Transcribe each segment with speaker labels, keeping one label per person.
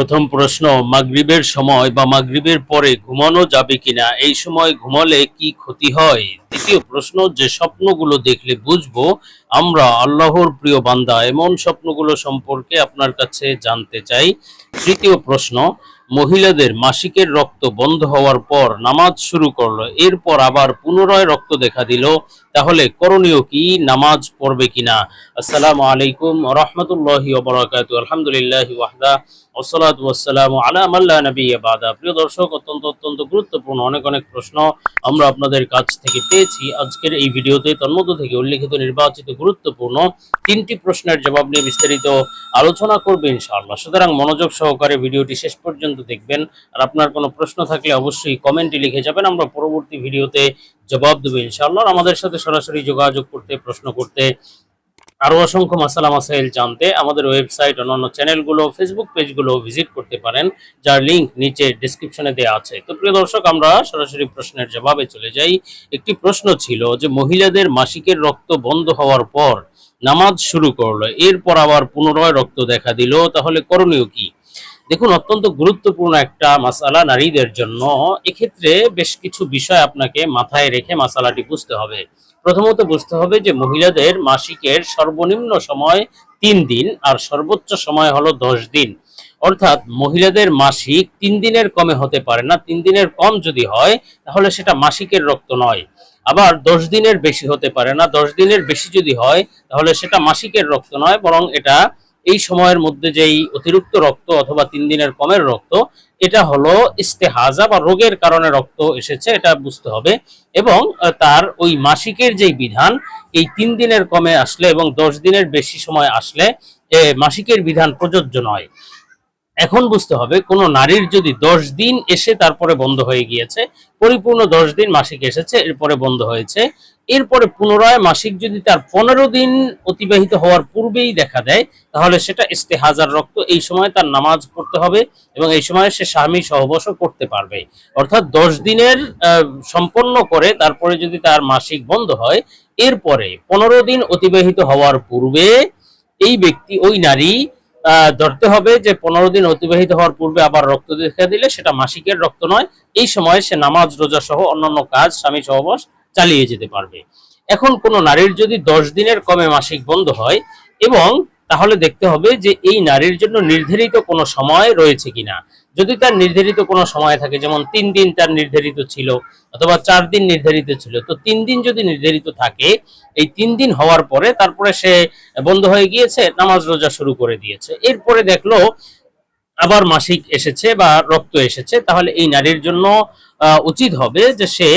Speaker 1: প্রথম প্রশ্ন, মাগরিবের সময় বা মাগরিবের পরে ঘুমানো যাবে কিনা? এই সময় ঘুমালে কি ক্ষতি হয়? দ্বিতীয় প্রশ্ন, যে স্বপ্নগুলো দেখলে বুঝব, আমরা আল্লাহর প্রিয় বান্দা, এমন স্বপ্নগুলো সম্পর্কে আপনার কাছে জানতে চাই। তৃতীয় প্রশ্ন, মহিলাদের মাসিকের রক্ত বন্ধ হওয়ার পর নামাজ শুরু করল, এরপর আবার পুনরায় রক্ত দেখা দিল, তাহলে করণীয় কি? নামাজ পড়বে কিনা? আসসালামু আলাইকুম রহমতুল্লাহি আলহামদুলিল্লাহ তিনটি প্রশ্নের জবাব নিয়ে বিস্তারিত আলোচনা করবে ইনশাআল্লাহ। সুতরাং মনোযোগ সহকারে ভিডিওটি শেষ পর্যন্ত দেখবেন। আর আপনার কোনো প্রশ্ন থাকলে অবশ্যই কমেন্টে লিখে যাবেন। আমরা পরবর্তী ভিডিওতে জবাব দেবো ইনশাআল্লাহ। আমাদের সাথে সরাসরি যোগাযোগ করতে, প্রশ্ন করতে আরও অসংখ্য মাসালা মাসাইল জানতে আমাদের ওয়েবসাইট অন্যান্য চ্যানেলগুলো, ফেসবুক পেজগুলো ভিজিট করতে পারেন, যার লিঙ্ক নিচে ডিসক্রিপশনে দেওয়া আছে। তো প্রিয় দর্শক, আমরা সরাসরি প্রশ্নের জবাবে চলে যাই। একটি প্রশ্ন ছিল যে, মহিলাদের মাসিকের রক্ত বন্ধ হওয়ার পর নামাজ শুরু করল, এরপর আবার পুনরায় রক্ত দেখা দিল, তাহলে করণীয় কি? দেখুন, অত্যন্ত গুরুত্বপূর্ণ একটা মাসালা নারীদের জন্য। এক্ষেত্রে বেশ কিছু বিষয় আপনাকে মাথায় রেখে মাসালাটি বুঝতে হবে। প্রথমত বুঝতে হবে যে মহিলাদের মাসিকের সর্বনিম্ন সময় তিন দিন আর সর্বোচ্চ সময় হলো দশ দিন। অর্থাৎ মহিলাদের মাসিক তিন দিনের কমে হতে পারে না। তিন দিনের কম যদি হয়, তাহলে সেটা মাসিকের রক্ত নয়। আবার দশ দিনের বেশি হতে পারে না। দশ দিনের বেশি যদি হয়, তাহলে সেটা মাসিকের রক্ত নয়, বরং এটা এই সময়ের মধ্যে যেই অতিরিক্ত রক্ত অথবা তিন দিনের কমের রক্ত, এটা হলো ইস্তেহাজা বা রোগের কারণে রক্ত এসেছে, এটা বুঝতে হবে। এবং তার ওই মাসিকের যেই বিধান, এই তিন দিনের কমে আসলে এবং দশ দিনের বেশি সময় আসলে মাসিকের বিধান প্রযোজ্য নয়। এখন বুঝতে হবে, কোনো নারীর যদি দশ দিন এসে তারপরে বন্ধ হয়ে গিয়েছে, পরিপূর্ণ দশ দিন মাসিক এসেছে, এরপরে বন্ধ হয়েছে এরপরে পুনরায় মাসিক যদি তার পনেরো দিন অতিবাহিত হওয়ার পূর্বেই দেখা দেয়, তাহলে সেটা ইস্তেহাজার রক্ত। এই সময় তার নামাজ পড়তে হবে এবং এই সময় সে স্বামী সহবাসও করতে পারবে। অর্থাৎ দশ দিনের সম্পন্ন করে তারপরে যদি তার মাসিক বন্ধ হয়, এরপরে পনেরো দিন অতিবাহিত হওয়ার পূর্বে এই ব্যক্তি, ওই নারী ধরতে হবে যে পনেরো দিন অতিবাহিত হওয়ার পূর্বে আবার রক্ত দেখা দিলে সেটা মাসিকের রক্ত নয়। এই সময় সে নামাজ রোজা সহ অন্যান্য কাজ, স্বামী সহবাস চালিয়ে যেতে পারবে। এখন কোন নারীর যদি দশ দিনের কমে মাসিক বন্ধ হয় এবং তাহলে দেখতে হবে যে এই নারীর জন্য নির্ধারিত কোনো সময় রয়েছে কিনা। যদি তার নির্ধারিত কোনো সময় থাকে, যেমন তিন দিন তার নির্ধারিত ছিল অথবা চার দিন নির্ধারিত ছিল, তো তিন দিন যদি নির্ধারিত থাকে, এই তিন দিন হওয়ার পরে তারপরে সে বন্ধ হয়ে গিয়েছে, নামাজ রোজা শুরু করে দিয়েছে। এরপরে দেখল আবার মাসিক এসেছে বা রক্ত এসেছে, তাহলে এই নারীর জন্য উচিত হবে যে সে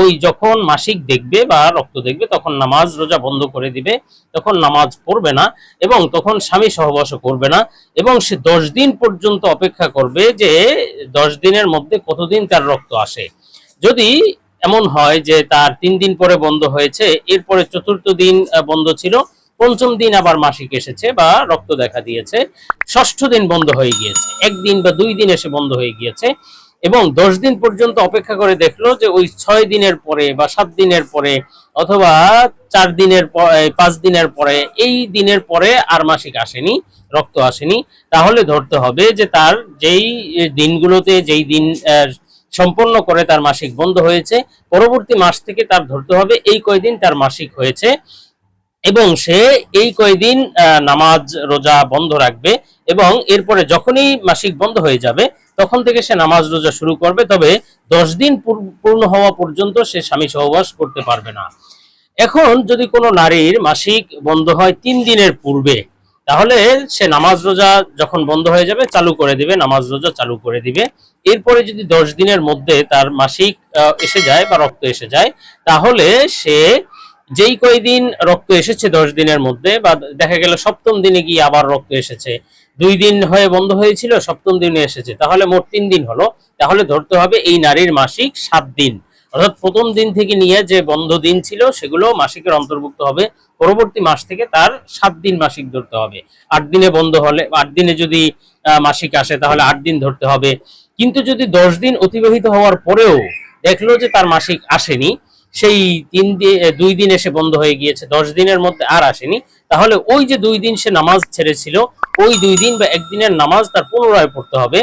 Speaker 1: ওই যখন মাসিক দেখবে বা রক্ত দেখবে, তখন নামাজ রোজা বন্ধ করে দিবে, তখন নামাজ পড়বে না এবং তখন স্বামী সহবাসও করবে না এবং সে দশ দিন পর্যন্ত অপেক্ষা করবে যে দশ দিনের মধ্যে কতদিন তার রক্ত আসে। যদি এমন হয় যে তার তিন দিন পরে বন্ধ হয়েছে, এরপরে চতুর্থ দিন বন্ধ ছিল পঞ্চম দিন আবার মাসিক এসেছে বা রক্ত দেখা দিয়েছে। ষষ্ঠ দিন বন্ধ হয়ে গিয়েছে। একদিন বা দুই দিন এসে বন্ধ হয়ে গিয়েছে এবং দশ দিন পর্যন্ত অপেক্ষা করে দেখল যে ওই ছয় দিনের পরে বা সাত দিনের পরে অথবা চার দিনের পাঁচ দিনের পরে এই দিনের পরে আর মাসিক আসেনি, রক্ত আসেনি। তাহলে ধরতে হবে যে তার যেই দিনগুলোতে যেই দিন সম্পন্ন করে তার মাসিক বন্ধ হয়েছে, পরবর্তী মাস থেকে তার ধরতে হবে এই কয়দিন তার মাসিক হয়েছে। এবং সে এই কয়দিন নামাজ, রোজা বন্ধ রাখবে এবং এরপরে যখনই মাসিক বন্ধ হয়ে যাবে, তখন থেকে সে নামাজ, রোজা শুরু করবে। তবে দশ দিন পূর্ণ হওয়া পর্যন্ত সে স্বামী সহবাস করতে পারবে না। এখন যদি কোনো নারীর মাসিক বন্ধ হয় তিন দিনের পূর্বে, তাহলে সে নামাজ, রোজা যখন বন্ধ হয়ে যাবে, চালু করে দিবে, নামাজ, রোজা চালু করে দিবে। এরপরে যদি দশ দিনের মধ্যে তার মাসিক এসে যায় বা রক্ত এসে যায়, তাহলে সে যেই কয়দিন রক্ত এসেছে, দশ দিনের মধ্যে, বা দেখা গেল সপ্তম দিনে গিয়ে আবার রক্ত এসেছে। দুই দিন হয়ে বন্ধ হয়েছিল, সপ্তম দিনে এসেছে। তাহলে মোট তিন দিন হলো। তাহলে ধরতে হবে এই নারীর মাসিক সাত দিন। অর্থাৎ প্রথম দিন থেকে নিয়ে যে বন্ধ দিন ছিল, সেগুলো মাসিকের অন্তর্ভুক্ত হবে। পরবর্তী মাস থেকে তার সাত দিন মাসিক ধরতে হবে। আট দিনে বন্ধ হলে, আট দিনে যদি মাসিক আসে, তাহলে আট দিন ধরতে হবে। কিন্তু যদি দশ দিন অতিবাহিত হওয়ার পরেও দেখল যে তার মাসিক আসেনি সেই তিন দিন দুই দিন এসে বন্ধ হয়ে গিয়েছে, দশ দিনের মধ্যে আর আসেনি। তাহলে ওই যে দুই দিন সে নামাজ ছেড়েছিল, ওই দুই দিন বা একদিনের নামাজ তার পুনরায় পড়তে হবে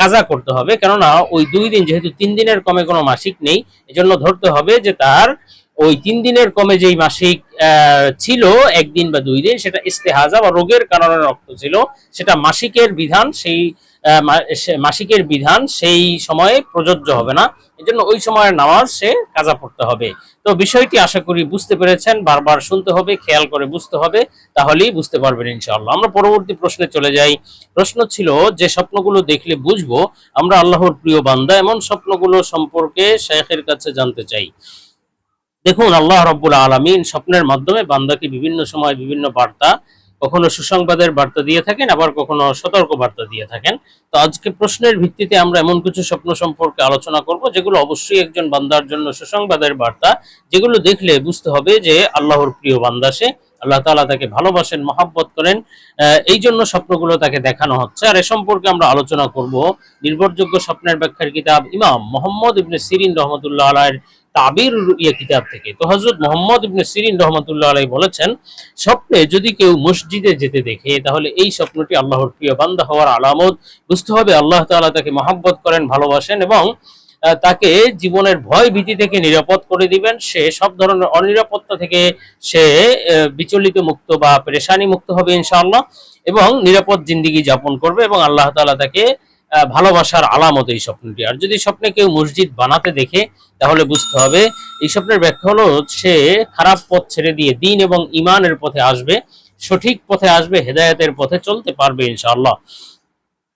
Speaker 1: কাজা করতে হবে। কেননা ওই দুই দিন যেহেতু তিন দিনের কমে কোনো মাসিক নেই, এজন্য ধরতে হবে যে তার ওই তিন দিনের কমে যেই মাসিক ছিল, একদিন বা দুই দিন, সেটা ইস্তেহাজা বা রোগের কারণে রক্ত ছিল। সেটা মাসিকের বিধান, সেই মাসিকের বিধান সেই সময়ে প্রযোজ্য হবে না। এজন্য ওই সময়ের নামাজ সে কাজা পড়তে হবে। তো বিষয়টি আশা করি বুঝতে পেরেছেন, বারবার শুনতে হবে, খেয়াল করে বুঝতে হবে, তাহলেই বুঝতে পারবেন ইনশাআল্লাহ। আমরা পরবর্তী প্রশ্নে চলে যাই। প্রশ্ন ছিল, যে স্বপ্নগুলো দেখলে বুঝব, আমরা আল্লাহর প্রিয় বান্দা, এমন স্বপ্নগুলো সম্পর্কে শেখের কাছে জানতে চাই। দেখুন, আল্লাহ রব্বুল আলমিন স্বপ্নের মাধ্যমে বান্দাকে বিভিন্ন সময় বিভিন্ন বার্তা, কখনো সুসংবাদের বার্তা দিয়ে থাকেন, আবার কখনো সতর্ক বার্তা দিয়ে থাকেন। তো আজকে প্রশ্নের ভিত্তিতে আমরা এমন কিছু স্বপ্ন সম্পর্কে আলোচনা করব, যেগুলো অবশ্যই একজন বান্দার জন্য সুসংবাদের বার্তা, যেগুলো দেখলে বুঝতে হবে যে আল্লাহর প্রিয় বান্দা সে। আল্লাহ তাআলা তাকে ভালোবাসেন, মহাব্বত করেন এই জন্য স্বপ্নগুলো তাকে দেখানো হচ্ছে। আর এ সম্পর্কে আমরা আলোচনা করব নির্ভরযোগ্য স্বপ্নের ব্যাখ্যার কিতাব ইমাম মোহাম্মদ ইবনে সিরিন রহমতুল্লাহ আলাইয়ের তাবির ইয়ে কিতাব থেকে। তো হজরত মোহাম্মদ ইবনে সিরিন রহমতুল্লাহ আলাই বলেছেন, স্বপ্নে যদি কেউ মসজিদে যেতে দেখে, তাহলে এই স্বপ্নটি আল্লাহর প্রিয় বান্দা হওয়ার আলামত। বুঝতে হবে আল্লাহ তাআলা তাকে মহাব্বত করেন, ভালোবাসেন এবং তাকে জীবনের ভয় ভীতি থেকে নিরাপদ করে দিবেন। সে সব ধরনের অনিরাপত্তা থেকে সে বিচলিত মুক্ত বা পেরেশানি মুক্ত হবে ইনশাআল্লাহ এবং নিরাপদ জিন্দিগি যাপন করবে এবং আল্লাহ তাআলা তাকে ভালোবাসার আলামত এই স্বপ্নটি। আর যদি স্বপ্নে কেউ মসজিদ বানাতে দেখে, তাহলে বুঝতে হবে এই স্বপ্নের ব্যাখ্যা হলো সে খারাপ পথ ছেড়ে দিয়ে দিন এবং ইমানের পথে আসবে, সঠিক পথে আসবে, হেদায়েতের পথে চলতে পারবে ইনশাআল্লাহ।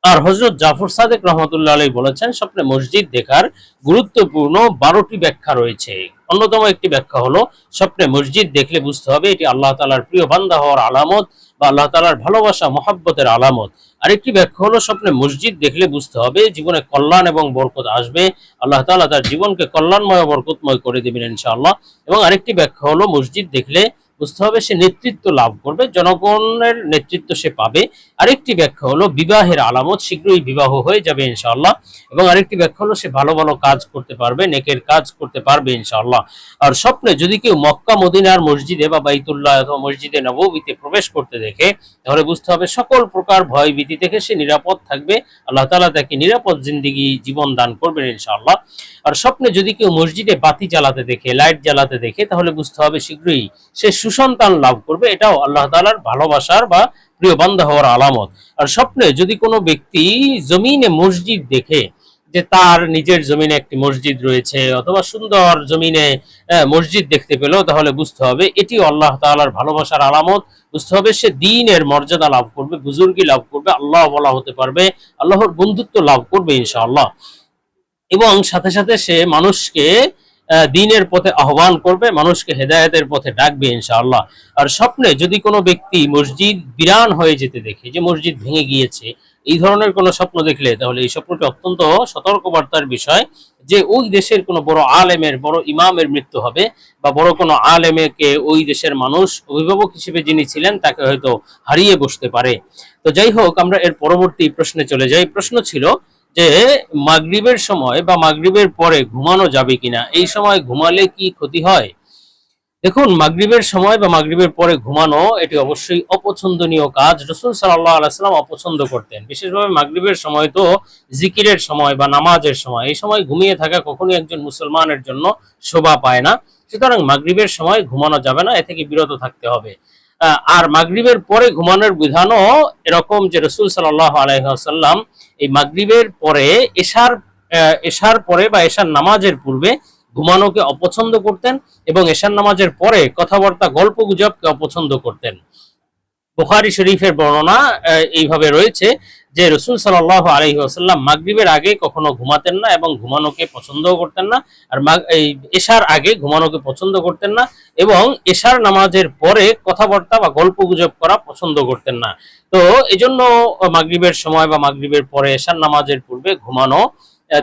Speaker 1: আর হজরত জাফর সাদেক রহমতুল্লাহ আলাই বলেছেন, স্বপ্নে মসজিদ দেখার গুরুত্বপূর্ণ বারোটি ব্যাখ্যা রয়েছে। অন্যতম একটি ব্যাখ্যা হলো, স্বপ্নে মসজিদ দেখলে বুঝতে হবে এটি আল্লাহ তালার প্রিয় বান্দা হওয়ার আলামত বা আল্লাহ তালার ভালোবাসা, মহাব্বতের আলামত। আরেকটি ব্যাখ্যা হলো, স্বপ্নে মসজিদ দেখলে বুঝতে হবে, জীবনে কল্যাণ এবং বরকত আসবে। আল্লাহ তালা তার জীবনকে কল্যাণময় বরকতময় করে দেবেন ইনশাআল্লাহ। এবং আরেকটি ব্যাখ্যা হলো, মসজিদ দেখলে বুঝতে হবে, সে নেতৃত্ব লাভ করবে, জনগণের নেতৃত্ব সে পাবে। আরেকটি ব্যাখ্যা হলো, বিবাহের আলামত শীঘ্রই বিবাহ হয়ে যাবে ইনশাআল্লাহ। এবং আরেকটি ব্যাখ্যা হলো, সে ভালো ভালো কাজ করতে পারবে, নেকের কাজ করতে পারবে ইনশাআল্লাহ। আর স্বপ্নে যদি কেউ মক্কা, মদিনার মসজিদে বা বাইতুল্লাহ অথবা মসজিদে নববীতে প্রবেশ করতে দেখে, তাহলে বুঝতে হবে সকল প্রকার ভয় ভীতি থেকে সে নিরাপদ থাকবে। আল্লাহ তাআলা তাকে নিরাপদ জিন্দিগি জীবন দান করবেন ইনশাআল্লাহ। আর স্বপ্নে যদি কেউ মসজিদে বাতি জ্বালাতে দেখে, লাইট জ্বালাতে দেখে, তাহলে বুঝতে হবে শীঘ্রই সে সুসন্তান লাভ করবে, এটাও আল্লাহ তাআলার ভালোবাসার বা প্রিয় বান্ধা হওয়ার আলামত। আর স্বপ্নে যদি কোনো ব্যক্তি জমিনে মসজিদ দেখে যে তার নিজের জমিনে একটি মসজিদ রয়েছে অথবা সুন্দর জমিনে মসজিদ দেখতে পেল, তাহলে বুঝতে হবে এটি আল্লাহ তাআলার ভালোবাসার আলামত। বুঝতে হবে সে দিনের মর্যাদা লাভ করবে, বুজুর্গি লাভ করবে, আল্লাহ বলা হতে পারবে, আল্লাহর বন্ধুত্ব লাভ করবে ইনশাআল্লাহ। এবং সাথে সাথে সে মানুষকে দিনের পথে আহ্বান করবে, মানুষকে হেদায়েতের পথে ডাকবে ইনশাআল্লাহ। আর স্বপ্নে যদি কোনো ব্যক্তি মসজিদ বিরান হয়ে যেতে দেখে, যে মসজিদ ভেঙে গিয়েছে, এই ধরনের কোনো স্বপ্ন দেখলে, তাহলে এই স্বপ্নটি অত্যন্ত সতর্কবার্তার বিষয় যে ওই দেশের কোনো বড় আলেমের, বড় ইমামের মৃত্যু হবে, বা বড় কোনো আলেমেকে ওই দেশের মানুষ, অভিভাবক হিসেবে যিনি ছিলেন, তাকে হয়তো হারিয়ে বসতে পারে। তো যাই হোক, আমরা এর পরবর্তী প্রশ্নে চলে যাই। প্রশ্ন ছিল যে মাগরিবের সময় বা মাগরিবের পরে ঘুমানো যাবে কিনা, এই সময় ঘুমালে কি ক্ষতি হয়? দেখুন, মাগরিবের সময় বা মাগরিবের পরে ঘুমানো এটি অবশ্যই অপছন্দনীয় কাজ। রসুল সাল্লাহ আলাইসাল্লাম অপছন্দ করতেন। বিশেষভাবে মাগরিবের সময় তো জিকিরের সময় বা নামাজের সময়। এই সময় ঘুমিয়ে থাকা কখনোই একজন মুসলমানের জন্য শোভা পায় না। সুতরাং মাগরিবের সময় ঘুমানো যাবে না, এ থেকে বিরত থাকতে হবে। আর মাগরিবের পরে ঘুমানোর বিধানও এরকম যে রসুল সাল্লাহ আলাইসাল্লাম এই মাগরিবের পরে এশার এশার পরে বা এশার নামাজের পূর্বে ঘুমানোকে অপছন্দ করতেন এবং এশার নামাজের পরে কথাবার্তা গল্প গুজবকে অপছন্দ করতেন। বুখারি শরীফের বর্ণনা এইভাবে রয়েছে যে রসুল সাল্লাহ আলহি আসাল্লাম মাগরিবের আগে কখনো ঘুমাতেন না এবং ঘুমানোকে পছন্দও করতেন না, আর এই এশার আগে ঘুমানোকে পছন্দ করতেন না এবং এশার নামাজের পরে কথাবার্তা বা গল্প গুজব করা পছন্দ করতেন না। তো এজন্য মাগরিবের সময় বা মাগরিবের পরে এশার নামাজের পূর্বে ঘুমানো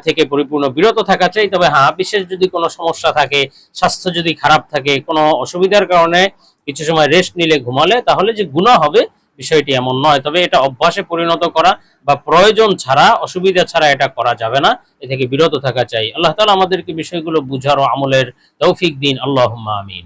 Speaker 1: থেকে পরিপূর্ণ বিরত থাকা চাই। তবে হ্যাঁ বিশেষ যদি কোনো সমস্যা থাকে, স্বাস্থ্য যদি খারাপ থাকে, কোনো অসুবিধার কারণে কিছু সময় রেস্ট নিলে ঘুমালে, তাহলে যে গুণা হবে বিষয়টি এমন নয়। তবে এটা অভ্যাসে পরিণত করা বা প্রয়োজন ছাড়া, অসুবিধা ছাড়া এটা করা যাবে না। এ থেকে বিরত থাকা চাই। আল্লাহ তালা আমাদেরকে বিষয়গুলো বুঝার ও আমলের তৌফিক দিন। আল্লাহ আমিন।